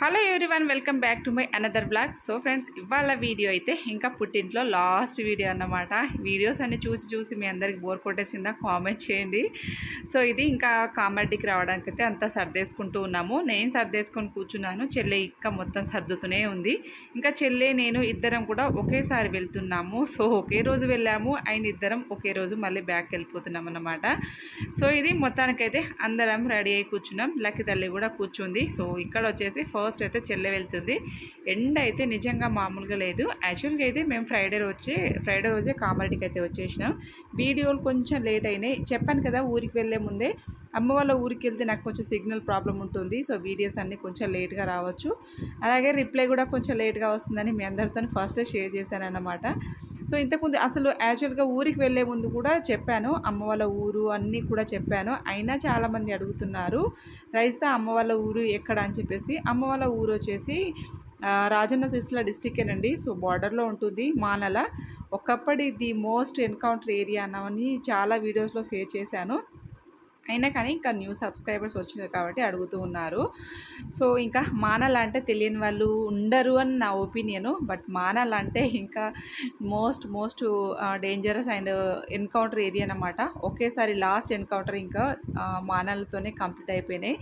Hello one welcome back to my another blog so friends ఇవాళ video అయితే ఇంకా పుట్టింట్లో లాస్ట్ వీడియో అన్నమాట. వీడియోస్ అన్ని చూసి చూసి మీ అందరికి బోర్ కొట్టేసిందా? కామెంట్ చేయండి. సో ఇది ఇంకా కామెడీకి రావడానికి అయితే అంతా సర్దేసుకుంటూ ఉన్నాము. నేను సర్దేసుకొని కూర్చున్నాను. చెల్లె ఇంకా మొత్తం సర్దుతూనే ఉంది. ఇంకా చెల్లె నేను ఇద్దరం కూడా ఒకేసారి వెళ్తున్నాము. సో ఒకే రోజు వెళ్ళాము. అండ్ ఇద్దరం ఒకే రోజు మళ్ళీ బ్యాక్ వెళ్ళిపోతున్నాం అన్నమాట. సో ఇది మొత్తానికైతే అందరం రెడీ అయి కూర్చున్నాం. లక్కి తల్లి కూడా కూర్చుంది. సో ఇక్కడ వచ్చేసి ఫస్ట్ అయితే చెల్లె వెళ్తుంది. ఎండ అయితే నిజంగా మామూలుగా లేదు. యాక్చువల్గా అయితే మేము ఫ్రైడే రోజే ఫ్రైడే రోజే కామారెడ్డికి అయితే వచ్చేసినాం. వీడియోలు కొంచెం లేట్ అయినాయి. చెప్పాను కదా ఊరికి వెళ్ళే ముందే అమ్మ వాళ్ళ ఊరికి వెళ్తే నాకు కొంచెం సిగ్నల్ ప్రాబ్లం ఉంటుంది. సో వీడియోస్ అన్నీ కొంచెం లేట్గా రావచ్చు. అలాగే రిప్లై కూడా కొంచెం లేట్గా వస్తుందని మీ అందరితో ఫస్టే షేర్ చేశాను అన్నమాట సో ఇంతకుముందు అసలు యాక్చువల్గా ఊరికి వెళ్ళే ముందు కూడా చెప్పాను. అమ్మ వాళ్ళ ఊరు అన్నీ కూడా చెప్పాను. అయినా చాలామంది అడుగుతున్నారు. రైస్తా అమ్మ వాళ్ళ ఊరు ఎక్కడ? అని చెప్పేసి. అమ్మ వాళ్ళ ఊరు వచ్చేసి రాజన్న సిరిసిల్ల డిస్టిక్కేనండి. సో బార్డర్లో ఉంటుంది. మానల. ఒకప్పటి ది మోస్ట్ ఎన్కౌంటర్ ఏరియా అన్నవని చాలా వీడియోస్లో షేర్ చేశాను. అయినా కానీ ఇంకా న్యూ సబ్స్క్రైబర్స్ వచ్చినారు కాబట్టి అడుగుతూ ఉన్నారు. సో ఇంకా మానాలంటే తెలియని వాళ్ళు ఉండరు అని నా ఒపీనియను. బట్ మానాలంటే ఇంకా most most dangerous and encounter area అనమాట ఒకేసారి లాస్ట్ ఎన్కౌంటర్ ఇంకా మానాలతోనే కంప్లీట్ అయిపోయినాయి.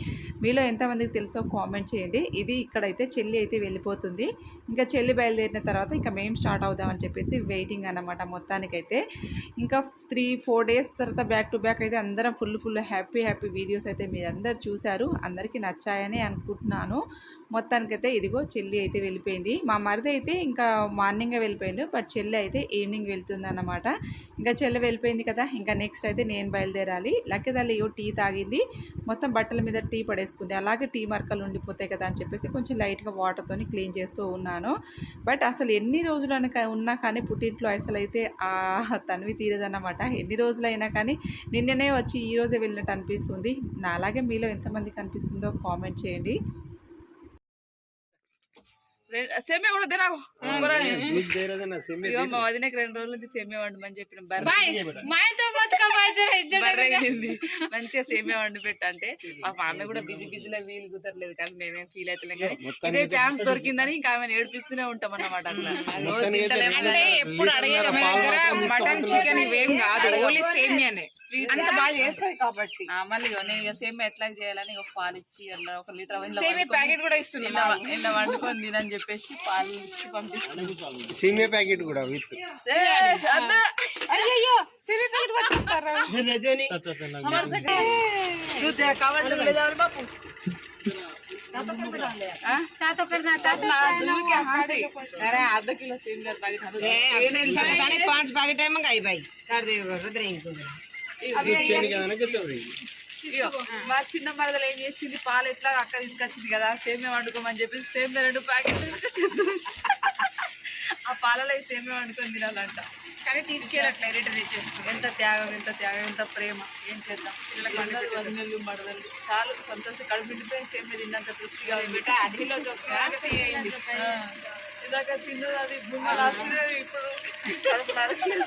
మీలో ఎంతమందికి తెలుసో కామెంట్ చేయండి. ఇది ఇక్కడైతే చెల్లి అయితే వెళ్ళిపోతుంది. ఇంకా చెల్లి బయలుదేరిన తర్వాత ఇంకా మేము స్టార్ట్ అవుదామని చెప్పేసి వెయిటింగ్ అన్నమాట మొత్తానికైతే. ఇంకా త్రీ ఫోర్ డేస్ తర్వాత బ్యాక్ టు బ్యాక్ అయితే అందరం full full happy happy happy videos అయితే మీరందరు చూశారు. అందరికీ నచ్చాయని అనుకుంటున్నాను. మొత్తానికైతే ఇదిగో చెల్లి అయితే వెళ్ళిపోయింది. మా మరిది అయితే ఇంకా మార్నింగే వెళ్ళిపోయిండు. బట్ చెల్లి అయితే ఈవినింగ్ వెళ్తుంది ఇంకా చెల్లి వెళ్ళిపోయింది కదా ఇంకా నెక్స్ట్ అయితే నేను బయలుదేరాలి. లక్కదల్లి ఇగో టీ తాగింది. మొత్తం బట్టల మీద టీ పడేసుకుంది. అలాగే టీ మరకలు ఉండిపోతాయి కదా అని చెప్పేసి కొంచెం లైట్గా వాటర్తో క్లీన్ చేస్తూ ఉన్నాను. బట్ అసలు ఎన్ని రోజులు ఉన్నా కానీ పుట్టింట్లో అసలు అయితే ఆ తనివి తీరదన్నమాట. ఎన్ని రోజులైనా కానీ నిన్ననే వచ్చి ఈ రోజే వెళ్ళినట్టు అనిపిస్తుంది. నా అలాగే మీలో ఎంతమందికి అనిపిస్తుందో కామెంట్ చేయండి. సేమే కూడా తినాకు. మా వదినకి రెండు రోజుల నుంచి సేమే వండమని చెప్పిన మాయతో మంచిగా సేమ్యా వండి పెట్టంటే మా మామ కూడా బిజీ బిజీలో వీలు కుదరలేదు కానీ మేమేం ఫీల్ అవుతలేం కానీ ఇదే ఛాన్స్ దొరికిందని ఇంకా ఆమె ఏడిపిస్తూనే ఉంటాం అన్నమాట ఎప్పుడు అడిగేది మటన్ చికెన్ ఇవేం కాదు ఓన్లీ సేమియానే. అంత బాగా చేస్తాయి కాబట్టి. మళ్ళీ నేను సేమియా ఎట్లా చేయాలని ఒక పాలు ఒక లీటర్ సేమియా ప్యాకెట్ కూడా ఇస్తున్నా ఇలా వండుకొని తినని చెప్పేసి పాలు ఇచ్చి పంపిస్తాను सिम में पैकेट కూడా విత్ అయ్యో సేమియా ప్యాకెట్ పట్టుకుంటారా బాపు తాత ఒకటి నా తాత अरे आधा किलो सेमिया पैकेट కానీ పాంచ్ ప్యాకెట్ ఏమో అయి బాయ్ కూర్చొని కదా కూర్చోబడి ఇయ్యో, మా చిన్న మరదలు ఏం చేసింది? పాలు ఎట్లా అక్క తీసుకొచ్చింది కదా? సేమియా వండుకోమని చెప్పి సేమియా రెండు ప్యాకెట్లు తీసుకొచ్చింది. ఆ పాలలో ఈ సేమియా వండుకొని తినాలంట. కానీ తీసుకెళ్ళట్లే రిటర్న్ తెచ్చేస్తుంది ఎంత త్యాగం ఎంత త్యాగం ఎంత ప్రేమ. ఏం చేద్దాం? పిల్లలకు వదినలు మడదలు చాలా సంతోషం. కడుపుండిపోయి సేమియా తిన్నంత తృప్తిగా అదిలో ఇందాక తిన్నది అది ఇప్పుడు. కడుపు నరకలేదు.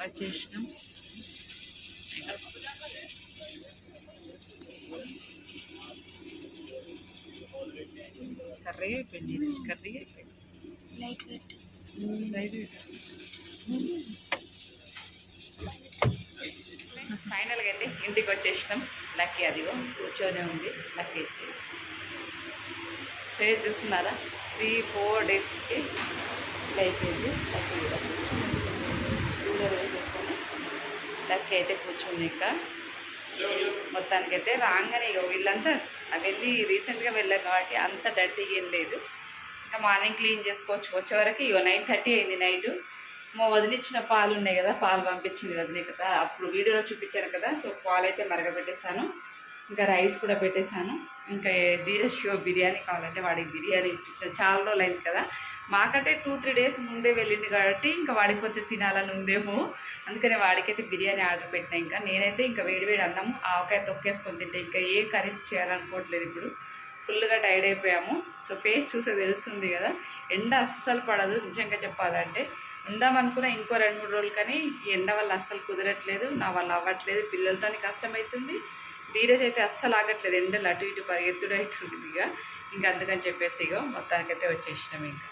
వచ్చేసినాం. కర్రీ అయిపోయింది కర్రీ అయిపోయింది. లైట్ వెయిట్ ఫైనల్గా అయితే ఇంటికి వచ్చేసినాం. లక్కీ అదిగో కూర్చొనే ఉంది. లక్కీ ఫేస్ చూస్తున్నారా? త్రీ ఫోర్ డేస్కి ఇలా అయిపోయింది. లక్కీ కూడా కూలర్ వేసేసుకొని లక్కీ అయితే కూర్చుంది ఇంకా. మొత్తానికైతే రాగానే ఇక వీళ్ళంతా ఆ వెళ్ళి రీసెంట్గా వెళ్ళాం కాబట్టి అంత డర్టీగా ఏం లేదు. ఇంకా మార్నింగ్ క్లీన్ చేసుకోవచ్చు. వచ్చే వరకు ఇగో నైన్ థర్టీ అయింది నైట్. మా వదిలిచ్చిన పాలు ఉన్నాయి కదా పాలు పంపించింది వదిలే కదా అప్పుడు వీడియోలో చూపించాను కదా సో పాలు అయితే మరగబెట్టేశాను. ఇంకా రైస్ కూడా పెట్టేశాను. ఇంకా ఏ- బిర్యానీ కావాలంటే వాడికి బిర్యానీ ఇప్పించాను. చాలా రోజులు అయింది కదా. మాకంటే టూ త్రీ డేస్ ముందే వెళ్ళింది కాబట్టి ఇంకా వాడికి కొంచెం తినాలని ఉందేమో. అందుకనే వాడికైతే బిర్యానీ ఆర్డర్ పెట్టినా ఇంకా. నేనైతే ఇంకా వేడివేడి అన్నం ఆవకాయ తొక్కేసుకొని తింటే ఇంకా ఏ కర్రీ చేయాలనుకోవట్లేదు ఇప్పుడు. ఫుల్గా టైర్డ్ అయిపోయాము. సో ఫేస్ చూసే తెలుస్తుంది కదా ఎండ అస్సలు పడదు నిజంగా చెప్పాలంటే. ఉందామనుకున్న ఇంకో రెండు మూడు రోజులు కానీ ఈ ఎండ వల్ల అస్సలు కుదరట్లేదు నా వల్ల అవ్వట్లేదు పిల్లలతోని కష్టమవుతుంది ధీరజ్ అయితే అస్సలు ఆగట్లేదు ఎండలు అటు ఇటు పరిగెత్తుడు అవుతుంది ఇక. ఇంకా అందుకని చెప్పేసి ఇక మొత్తానికైతే వచ్చేసినాం ఇంకా.